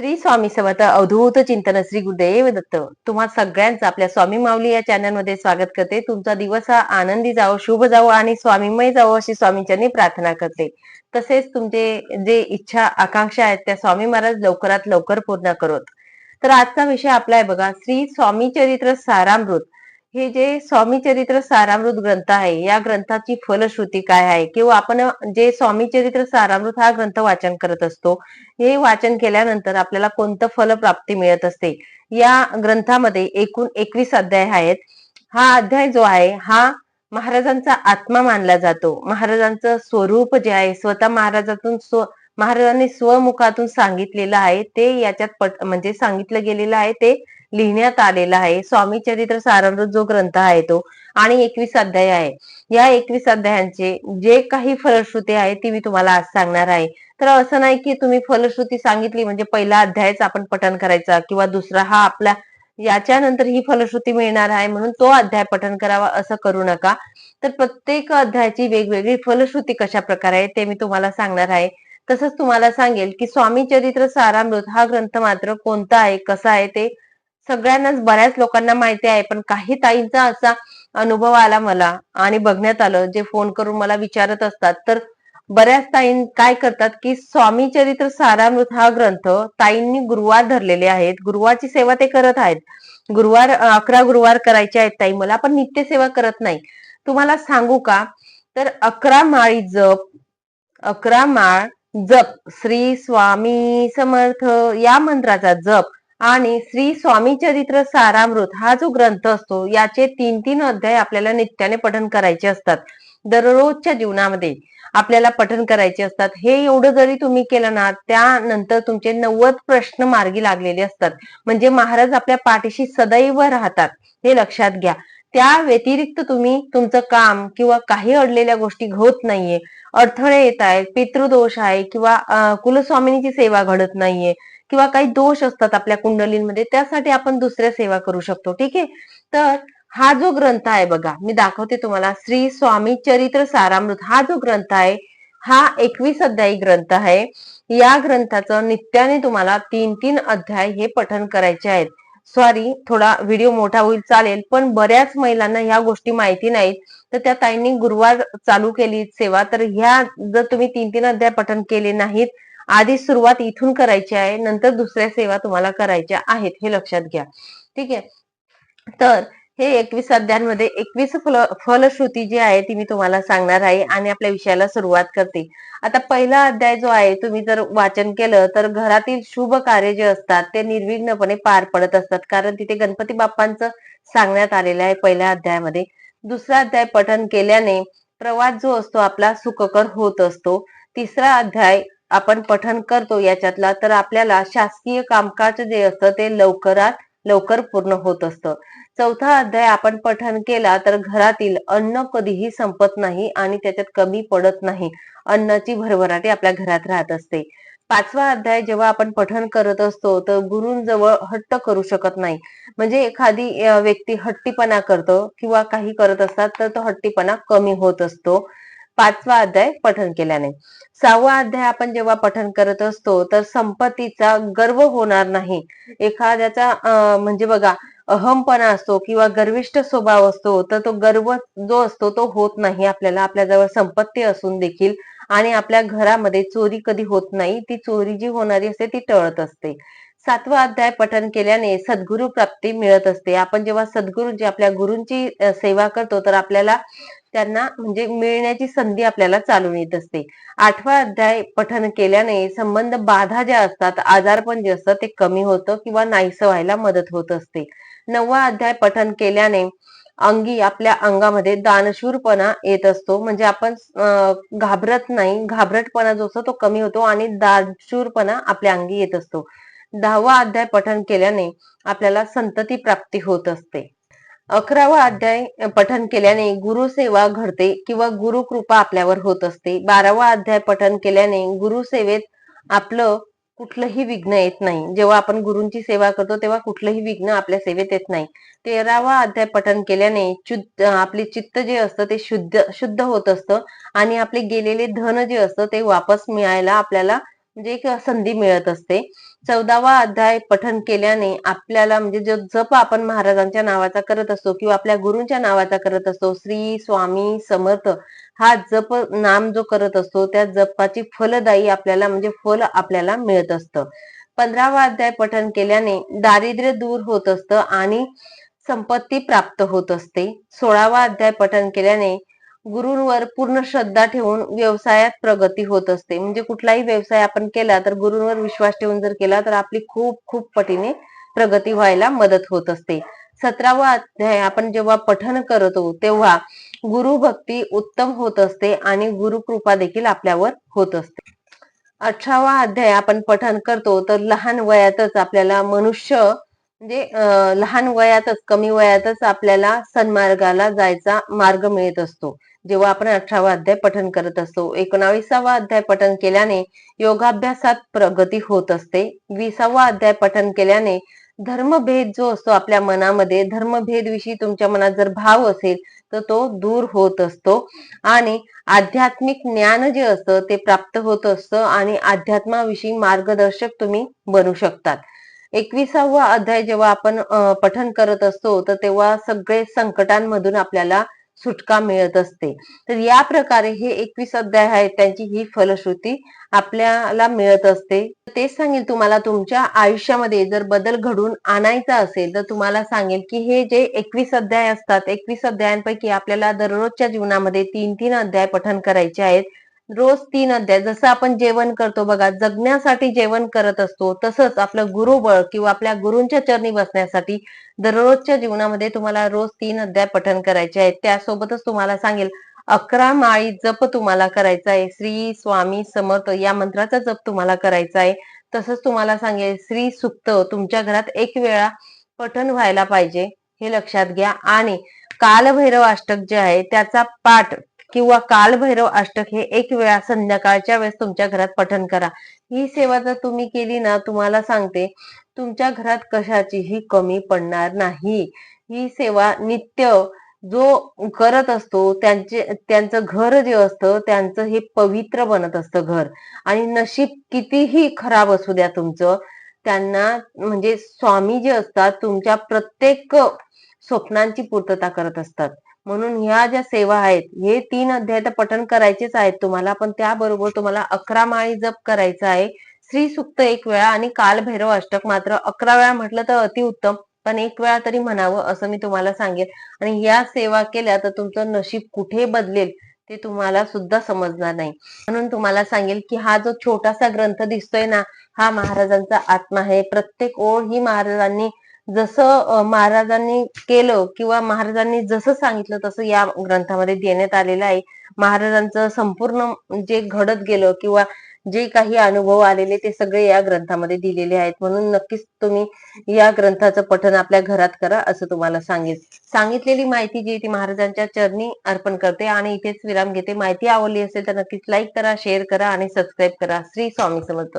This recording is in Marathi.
श्री स्वामी समर्थ अवधूत चिंतन श्री गुरुदेव दत्त. तुम्हा सगळ्यांचं आपल्या स्वामी माऊली या चॅनलमध्ये स्वागत करते. तुमचा दिवस हा आनंदी जावो शुभ जावो आणि स्वामीमय जावो अशी स्वामींच्यानी प्रार्थना करते. तसेच तुमचे जे इच्छा आकांक्षा आहेत त्या स्वामी महाराज लवकरात लवकर पूर्ण करोत. तर आजचा विषय आपला आहे बघा श्री स्वामी चरित्र सारामृत. हे जे स्वामी चरित्र सारामृत ग्रंथ आहे या ग्रंथाची फलश्रुती काय आहे? किंवा आपण जे स्वामी चरित्र सारामृत हा ग्रंथ वाचन करत असतो हे वाचन केल्यानंतर आपल्याला कोणतं फल प्राप्ती मिळत असते? या ग्रंथामध्ये एकूण एकवीस अध्याय आहेत. हा अध्याय जो आहे हा महाराजांचा आत्मा मानला जातो. महाराजांचं स्वरूप जे आहे स्वतः महाराजातून स्व महाराजांनी स्वमुखातून सांगितलेलं आहे. ते याच्यात पट म्हणजे सांगितलं गेलेलं आहे ते लिहिण्यात आलेला आहे. स्वामी चरित्र सारामृत जो ग्रंथ आहे तो. आणि एकवीस अध्याय आहे. या एकवीस अध्यायांचे जे काही फलश्रुती आहे ती मी तुम्हाला आज सांगणार आहे. तर असं नाही की तुम्ही फलश्रुती सांगितली म्हणजे पहिला अध्यायच आपण पठन करायचा किंवा दुसरा हा आपला याच्यानंतर ही फलश्रुती मिळणार आहे म्हणून तो अध्याय पठन करावा असं करू नका. तर प्रत्येक अध्यायाची वेगवेगळी फलश्रुती कशा प्रकारे आहे ते मी तुम्हाला सांगणार आहे. तसंच तुम्हाला सांगेल की स्वामी चरित्र सारामृत हा ग्रंथ मात्र कोणता आहे कसा आहे ते सगळ्यांनाच बऱ्याच लोकांना माहिती आहे पण काही ताईंचा असा अनुभव आला मला आणि बघण्यात आलं जे फोन करून मला विचारत असतात. तर बऱ्याच ताई काय करतात की स्वामी चरित्र सारामृत हा ग्रंथ ताईंनी गुरुवार धरलेले आहेत. गुरुवारची सेवा ते करत आहेत. गुरुवार अकरा गुरुवार करायचे आहेत ताई. मला पण नित्य सेवा करत नाही. तुम्हाला सांगू का? तर अकरा माळी जप अकरा माळ जप. श्री स्वामी समर्थ या मंत्राचा जप. आणि श्री स्वामी चरित्र सारामृत हा जो ग्रंथ असतो याचे तीन तीन अध्याय आपल्याला नित्याने पठन करायचे असतात. दररोजच्या जीवनामध्ये आपल्याला पठन करायचे असतात. हे एवढं जरी तुम्ही केलं ना त्यानंतर तुमचे नव्वद प्रश्न मार्गी लागलेले असतात. म्हणजे महाराज आपल्या पाठीशी सदैव राहतात. हे लक्षात घ्या. त्या व्यतिरिक्त तुम्ही तुमचं काम किंवा काही अडलेल्या गोष्टी होत नाहीये. अडथळे येत आहेत पितृदोष आहे किंवा कुलस्वामिनीची सेवा घडत नाहीये. किंवा काही दोष असतात आपल्या कुंडलींमध्ये त्यासाठी आपण दुसऱ्या सेवा करू शकतो. ठीक आहे? तर हा जो ग्रंथ आहे बघा मी दाखवते तुम्हाला. श्री स्वामी चरित्र सारामृत. हा जो ग्रंथ आहे हा एकवीस अध्यायी ग्रंथ आहे. या ग्रंथाचं नित्याने तुम्हाला तीन तीन अध्याय हे पठन करायचे आहेत. सॉरी थोडा व्हिडिओ मोठा होईल चालेल पण बऱ्याच महिलांना ह्या गोष्टी माहिती नाहीत. तर त्या ताईंनी गुरुवार चालू केली सेवा. तर ह्या जर तुम्ही तीन तीन अध्याय पठन केले नाहीत आधी सुरुवात इथून करायची आहे नंतर दुसऱ्या सेवा तुम्हाला करायच्या आहेत हे लक्षात घ्या. ठीक आहे? तर हे एकवीस अध्यायांमध्ये एकवीस फल फलश्रुती जी आहे ती मी तुम्हाला सांगणार आहे आणि आपल्या विषयाला सुरुवात करते. आता पहिला अध्याय जो आहे तुम्ही जर वाचन केलं तर घरातील शुभ कार्य जे असतात ते निर्विघ्नपणे पार पडत असतात. कारण तिथे गणपती बाप्पांचं सांगण्यात आलेलं आहे पहिल्या अध्यायामध्ये. दुसरा अध्याय पठन केल्याने प्रवास जो असतो आपला सुखकर होत असतो. तिसरा अध्याय आपण पठन करतो याच्यातला तर आपल्याला शासकीय कामकाज जे असतं ते लवकरात लवकर पूर्ण होत असतं. चौथा अध्याय आपण पठन केला तर घरातील अन्न कधीही संपत नाही आणि त्याच्यात कमी पडत नाही. अन्नाची भरभराटी आपल्या घरात राहत असते. पाचवा अध्याय जेव्हा आपण पठन करत असतो तर गुरुंजवळ हट्ट करू शकत नाही. म्हणजे एखादी व्यक्ती हट्टीपणा करतो किंवा काही करत असतात तर तो हट्टीपणा कमी होत असतो. पाचवा अध्याय पठन केल्याने. सहावा अध्याय आपण जेव्हा पठन करत असतो तर संपत्तीचा गर्व होणार नाही. एखाद्याचा म्हणजे बघा अहमपणा असतो किंवा गर्विष्ठ स्वभाव असतो तर तो गर्व जो असतो तो होत नाही आपल्याला. आपल्याजवळ संपत्ती असून देखील आणि आपल्या घरामध्ये चोरी कधी होत नाही ती चोरी जी होणारी असते ती टळत असते. सातवा अध्याय पठन केल्याने सद्गुरु प्राप्ती मिळत असते. आपण जेव्हा सद्गुरूंची आपल्या गुरूंची सेवा करतो तर आपल्याला त्यांना म्हणजे मिळण्याची संधी आपल्याला चालून येत असते. आठवा अध्याय पठन केल्याने संबंध बाधा ज्या असतात आजारपण जे असतं ते कमी होतं किंवा नाहीसं व्हायला मदत होत असते. नववा अध्याय पठन केल्याने अंगी आपल्या अंगामध्ये दानशूरपणा येत असतो. म्हणजे आपण घाबरत नाही. घाबरटपणा जो असतो तो कमी होतो आणि दानशूरपणा आपल्या अंगी येत असतो. दहावा अध्याय पठन केल्याने आपल्याला संतती प्राप्ती होत असते. अकरावा अध्याय पठन केल्याने गुरुसेवा घडते किंवा गुरु कृपा आपल्यावर होत असते. बारावा अध्याय पठन केल्याने गुरुसेवेत आपलं कुठलंही विघ्न येत नाही. जेव्हा आपण गुरूंची सेवा करतो तेव्हा कुठलंही विघ्न आपल्या सेवेत येत नाही. तेरावा अध्याय पठन केल्याने आपले चित्त जे असतं ते शुद्ध शुद्ध होत असतं आणि आपले गेलेले धन जे असतं ते वापस मिळायला आपल्याला म्हणजे एक संधी मिळत असते. चौदावा अध्याय पठन केल्याने आपल्याला म्हणजे जो जप आपण महाराजांच्या नावाचा करत असतो किंवा आपल्या गुरूंच्या नावाचा करत असतो श्री स्वामी समर्थ हा जप नाम जो करत असतो त्या जपाची फलदायी आपल्याला म्हणजे फल आपल्याला मिळत असतं. पंधरावा अध्याय पठन केल्याने दारिद्र्य दूर होत असतं आणि संपत्ती प्राप्त होत असते. सोळावा अध्याय पठन केल्याने गुरुंवर पूर्ण श्रद्धा ठेवून व्यवसायात प्रगती होत असते. म्हणजे कुठलाही व्यवसाय आपण केला तर गुरुंवर विश्वास ठेवून जर केला तर आपली खूप खूप पटीने प्रगती व्हायला मदत होत असते. सतरावा अध्याय आपण जेव्हा पठन करतो तेव्हा गुरु भक्ती उत्तम होत असते आणि गुरुकृपा देखील आपल्यावर होत असते. अठरावा अध्याय आपण पठन करतो तर लहान वयातच आपल्याला मनुष्य म्हणजे लहान वयातच कमी वयातच आपल्याला सन्मार्गाला जायचा मार्ग मिळत असतो. जेव्हा आपण अठरावा अध्याय पठन करत असतो एकोणावीसावा अध्याय पठन केल्याने योगाभ्यासात प्रगती होत असते. विसावा अध्याय पठन केल्याने धर्मभेद जो असतो आपल्या मनामध्ये धर्मभेद विषयी तुमच्या मनात जर भाव असेल तर तो दूर होत असतो. आणि आध्यात्मिक ज्ञान जे असतं ते प्राप्त होत असतं आणि अध्यात्माविषयी मार्गदर्शक तुम्ही बनू शकतात. एकविसावा अध्याय जेव्हा आपण पठन करत असतो तर तेव्हा सगळे संकटांमधून आपल्याला सुटका मिळत असते. तर या प्रकारे हे एकवीस अध्याय आहेत त्यांची ही फलश्रुती आपल्याला मिळत असते. तेच सांगेल तुम्हाला तुमच्या आयुष्यामध्ये जर बदल घडून आणायचा असेल तर तुम्हाला सांगेल की हे जे एकवीस अध्याय असतात एकवीस अध्यायांपैकी आपल्याला दररोजच्या जीवनामध्ये तीन तीन अध्याय पठन करायचे आहेत. रोज तीन अध्याय जसं आपण जेवण करतो बघा जगण्यासाठी जेवण करत असतो तसंच आपलं गुरुबळ किंवा आपल्या गुरूंच्या चरणी बसण्यासाठी दररोजच्या जीवनामध्ये तुम्हाला रोज तीन अध्याय पठन करायचे आहेत त्यासोबतच तुम्हाला सांगेल अकरा माळी जप तुम्हाला करायचा आहे. श्री स्वामी समर्थ या मंत्राचा जप तुम्हाला करायचा आहे. तसंच तुम्हाला सांगेल श्री सुक्त तुमच्या घरात एक वेळा पठन व्हायला पाहिजे हे लक्षात घ्या. आणि कालभैरव अष्टक जे आहे त्याचा पाठ किंवा कालभैरव अष्टक हे एक वेळा संध्याकाळच्या वेळेस तुमच्या घरात पठन करा. ही सेवा जर तुम्ही केली ना तुम्हाला सांगते तुमच्या घरात कशाचीही कमी पडणार नाही. ही सेवा नित्य जो करत असतो त्यांचे त्यांचं घर जे असतं त्यांचं हे पवित्र बनत असतं घर. आणि नशीब कितीही खराब असू द्या तुमचं त्यांना म्हणजे स्वामी जे असतात तुमच्या प्रत्येक स्वप्नांची पूर्तता करत असतात. म्हणून ह्या ज्या सेवा आहेत हे तीन अध्याय तर पठण करायचेच आहेत तुम्हाला पण त्याबरोबर तुम्हाला अकरा माळी जप करायचा आहे. श्री सुक्त एक वेळा आणि काल भैरव अष्टक मात्र अकरा वेळा म्हटलं तर अतिउत्तम पण एक वेळा तरी म्हणावं असं मी तुम्हाला सांगेन. आणि या सेवा केल्या तर तुमचं नशीब कुठे बदलेल ते तुम्हाला सुद्धा समजणार नाही. म्हणून तुम्हाला सांगेल की हा जो छोटासा ग्रंथ दिसतोय ना हा महाराजांचा आत्मा आहे. प्रत्येक ओळ ही महाराजांनी जसं महाराजांनी केलं किंवा महाराजांनी जसं सांगितलं तसं या ग्रंथामध्ये देण्यात आलेलं आहे. महाराजांचं संपूर्ण जे घडत गेलं किंवा जे काही अनुभव आलेले ते सगळे या ग्रंथामध्ये दिलेले आहेत. म्हणून नक्कीच तुम्ही या ग्रंथाचं पठन आपल्या घरात करा असं तुम्हाला सांगेल सांगितलेली माहिती जी ती महाराजांच्या चरणी अर्पण करते आणि इथेच विराम घेते. माहिती आवडली असेल तर नक्कीच लाईक करा शेअर करा आणि सबस्क्राईब करा. श्री स्वामी समर्थ.